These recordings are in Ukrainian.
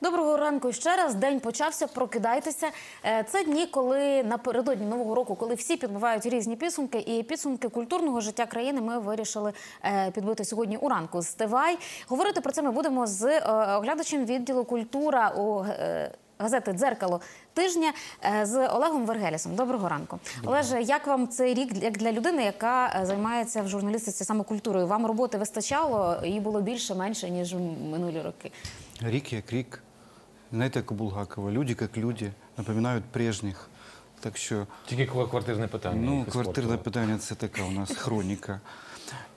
Доброго ранку ще раз. День почався. Прокидайтеся. Е, Це дні, коли напередодні нового року, коли всі підбивають різні підсумки, і підсумки культурного життя країни ми вирішили е, підбити сьогодні у ранку. Стивай. Говорити про це ми будемо з е, оглядачем відділу культура у газети Дзеркало тижня з Олегом Вергелісом. Доброго ранку, Олеже. Як вам цей рік як для людини, яка займається в журналістиці саме культурою? Вам роботи вистачало? Її було більше, менше ніж минулі роки? Рік як рік. Знаєте, як у Булгакова, люди як люди, напоминають прежніх. Так що, Тільки квартирне питання. ну, квартирне питання це така у нас хроніка.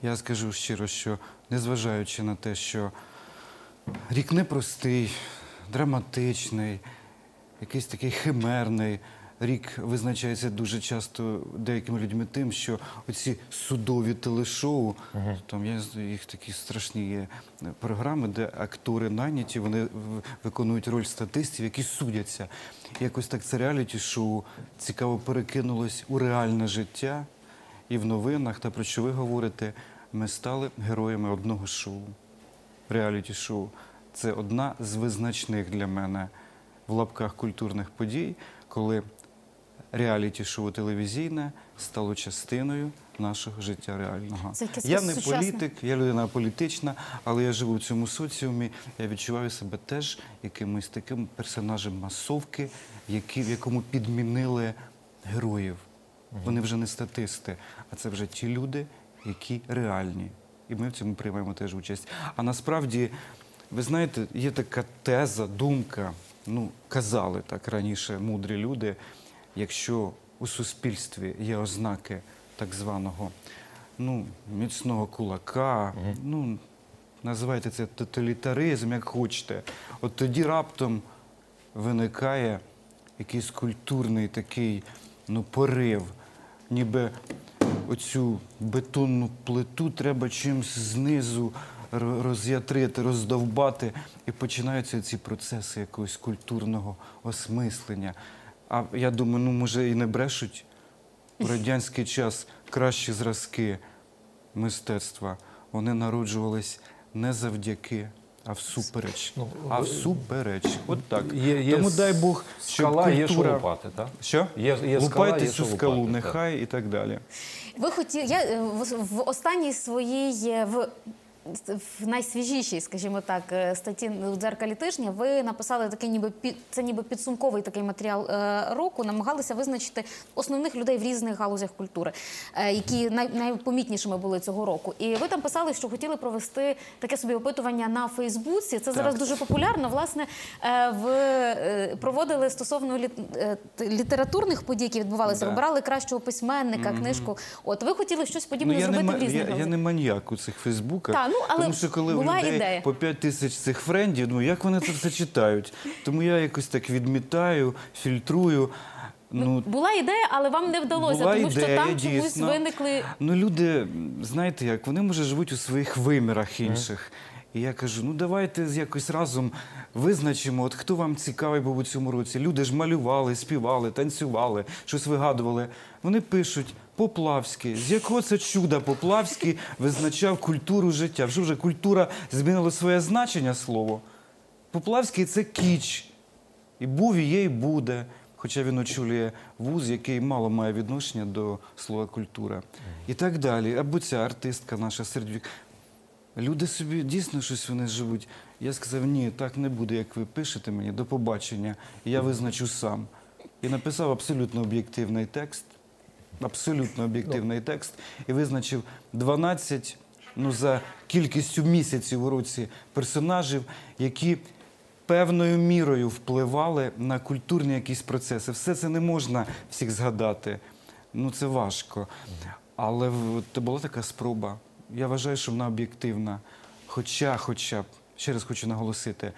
Я скажу щиро, що незважаючи на те, що рік непростий, драматичний, якийсь такий химерний. Рік визначається дуже часто деякими людьми тим, що оці судові телешоу, там я їх такі страшні є програми, де актори найняті, вони виконують роль статистів, які судяться. Якось так це реаліті-шоу цікаво перекинулось у реальне життя. І в новинах, та про що ви говорите, ми стали героями одного шоу реаліті-шоу. Це одна з визначних для мене в лапках культурних подій, коли реаліті-шоу телевізійне стало частиною нашого життя реального. Це Я не сучасне. політик, я людина політична, але я живу в цьому соціумі. Я відчуваю себе теж якимось таким персонажем масовки, які, в якому підмінили героїв. Вони вже не статисти, а це вже ті люди, які реальні. І ми в цьому приймаємо теж участь. А насправді, ви знаєте, є така теза, думка. Ну, казали так раніше мудрі люди. Якщо у суспільстві є ознаки так званого ну, міцного кулака, ну, називайте це тоталітаризм, як хочете, от тоді раптом виникає якийсь культурний такий ну, порив, ніби оцю бетонну плиту треба чимось знизу роз'ятрити, роздовбати, і починаються ці процеси якогось культурного осмислення. А я думаю, ну може і не брешуть у радянський час кращі зразки мистецтва. Вони народжувались не завдяки, а всупереч. Ну, а всупереч. От так. Є, є Тому дай Бог, щоб скала, є що культура... лопати, так? Що? Є, є скала, є Лупайте що цю скалу, лопати, так. нехай і так далі. Ви хотіли я е, в, в останній своїй е, в. В найсвіжішій, скажімо так, е, статті у дзеркалі тижня ви написали такий, ніби під це ніби підсумковий такий матеріал е, року. Намагалися визначити основних людей в різних галузях культури, е, які най, найпомітнішими були цього року. І ви там писали, що хотіли провести таке собі опитування на Фейсбуці. Це зараз дуже популярно. Власне, в е, проводили стосовно літ, е, літературних подій, які відбувалися. Да. Вибирали кращого письменника, книжку. От ви хотіли щось подібне Ну, я, не, зробити в різних я, я не маніяк у цих фейсбуках. Ну, але тому що коли була у людей ідея. по 5 тисяч цих френдів, ну як вони це все читають? Тому я якось так відмітаю, фільтрую. Ну, Була ідея, але вам не вдалося, Була тому що там дійсно. чомусь виникли. Ну, люди, знаєте як, вони може живуть у своїх вимірах інших. І я кажу: ну давайте якось разом визначимо, от хто вам цікавий був у цьому році. Люди ж малювали, співали, танцювали, щось вигадували. Вони пишуть Поплавський. З якого це чуда Поплавський визначав культуру життя? Вже вже культура змінила своє значення слово. Поплавський це кіч. І був, і є, і буде. Хоча він очолює вуз, який мало має відношення до слова культура. І так далі. Або ця артистка наша Сердвік. Люди собі дійсно щось вони живуть. Я сказав, ні, так не буде, як ви пишете мені, до побачення. Я визначу сам. І написав абсолютно об'єктивний текст. Абсолютно об'єктивний текст. І визначив 12, ну, за кількістю місяців у році персонажів, які певною мірою впливали на культурні якісь процеси. Все це не можна всіх згадати. Ну, це важко. Але це була така спроба. Я вважаю, що вона об'єктивна. Хоча, хоча, б, ще раз хочу наголосити,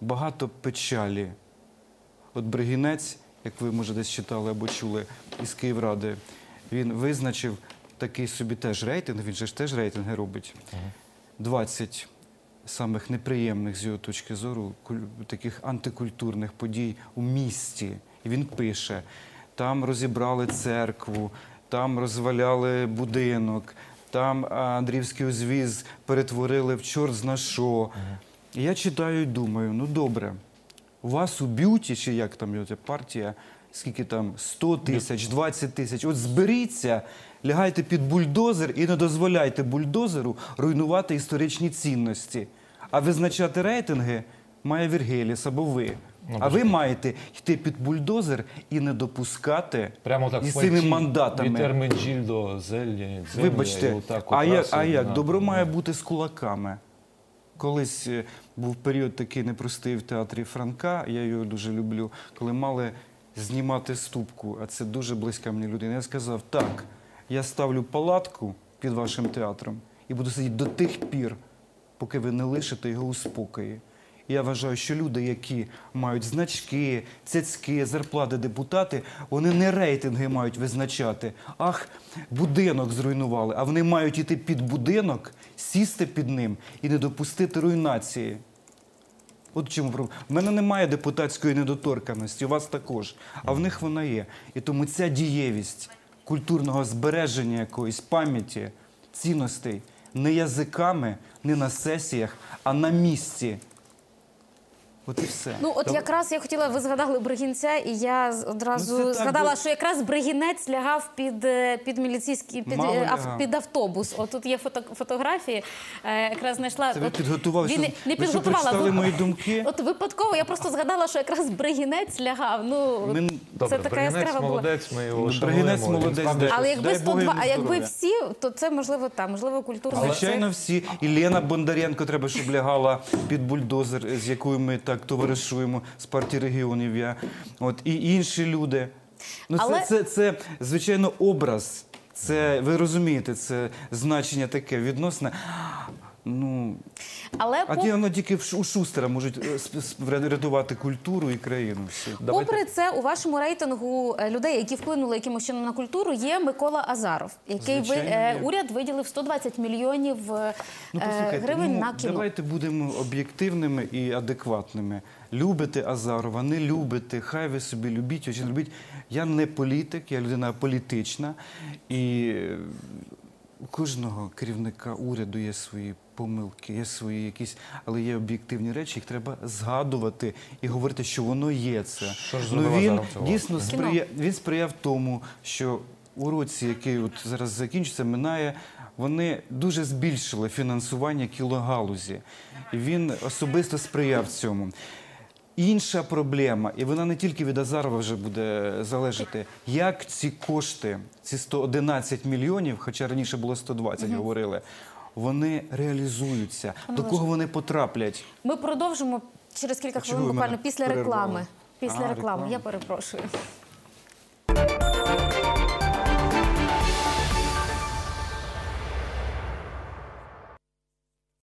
багато печалі. От Бригінець, як ви може десь читали або чули із Київради, він визначив такий собі теж рейтинг, він же ж теж рейтинги робить. 20 самих неприємних з його точки зору таких антикультурних подій у місті. І він пише: там розібрали церкву, там розваляли будинок, там а, Андріївський узвіз перетворили в чорт зна що. І я читаю і думаю, ну добре, У вас у б'юті, чи як там його партія, скільки там 100 тисяч, 20 тисяч. От зберіться, лягайте під бульдозер і не дозволяйте бульдозеру руйнувати історичні цінності. А визначати рейтинги має Віргеліс або ви. А ви маєте йти під бульдозер і не допускати Прямо так із в цими мандатами. Від Ерменджільдо, Зелі, Вибачте, а, як, а як? Добро має бути з кулаками. Колись е, був період такий непростий в театрі Франка, я його дуже люблю, коли мали знімати ступку, а це дуже близька мені людина. Я сказав, так, я ставлю палатку під вашим театром і буду сидіти до тих пір, поки ви не лишите його у спокої. Я вважаю, що люди, які мають значки, цяцьки, зарплати депутати, вони не рейтинги мають визначати. Ах, будинок зруйнували, а вони мають іти під будинок, сісти під ним і не допустити руйнації. От чому проблема. В мене немає депутатської недоторканості, у вас також, а в них вона є. І тому ця дієвість культурного збереження якоїсь пам'яті, цінностей не язиками, не на сесіях, а на місці. От і все. Ну, от якраз я хотіла, ви згадали Бригінця, і я одразу Ну, згадала, бо- що якраз Бригінець лягав під, е, під міліцейський під, е, ав- під автобус. От тут є фото, фотографії. Е, якраз знайшла. Це ви От підготувалися? Він не, не підготувала. ви- мої думки? От випадково я просто згадала, що якраз Бригінець лягав. Ну Ми- Добре, це така яскрава була. молодець, ми його Ну, шануємо. Бригинець молодець, справді. Але якби Дай 102, а якби всі, то це можливо там, можливо, культурний Звичайно, всі. І Лена Бондаренко треба, щоб лягала під бульдозер, з якою ми так товаришуємо з партії регіонів. Я. От, і інші люди. Ну, Але- це, це, це, звичайно, образ. Це, ви розумієте, це значення таке відносне. Ну, Але а по- ті, воно тільки у Шустера можуть е, сп- сп- рятувати культуру і країну. Всі. Давайте- Попри це, у вашому рейтингу е, людей, які вплинули якимось чином на культуру, є Микола Азаров, який ви, е, уряд виділив 120 мільйонів е, Ну, е, гривень ну, на кіно. давайте будемо об'єктивними і адекватними. Любите Азарова, не любите, хай ви собі любіть, чи не любіть. Я не політик, я людина політична. І у кожного керівника уряду є свої помилки, є свої якісь, але є об'єктивні речі, їх треба згадувати і говорити, що воно є це. Що ж ну, він дійсно сприяв, він сприяв тому, що у році, який от зараз закінчиться, минає, вони дуже збільшили фінансування кілогалузі. І він особисто сприяв цьому. Інша проблема, і вона не тільки від Азарова вже буде залежати, як ці кошти, ці 111 мільйонів, хоча раніше було 120, говорили, вони реалізуються. До кого вони потраплять? Ми продовжимо через кілька хвилин, ви буквально після перервали? реклами. Після А, реклами. Я перепрошую.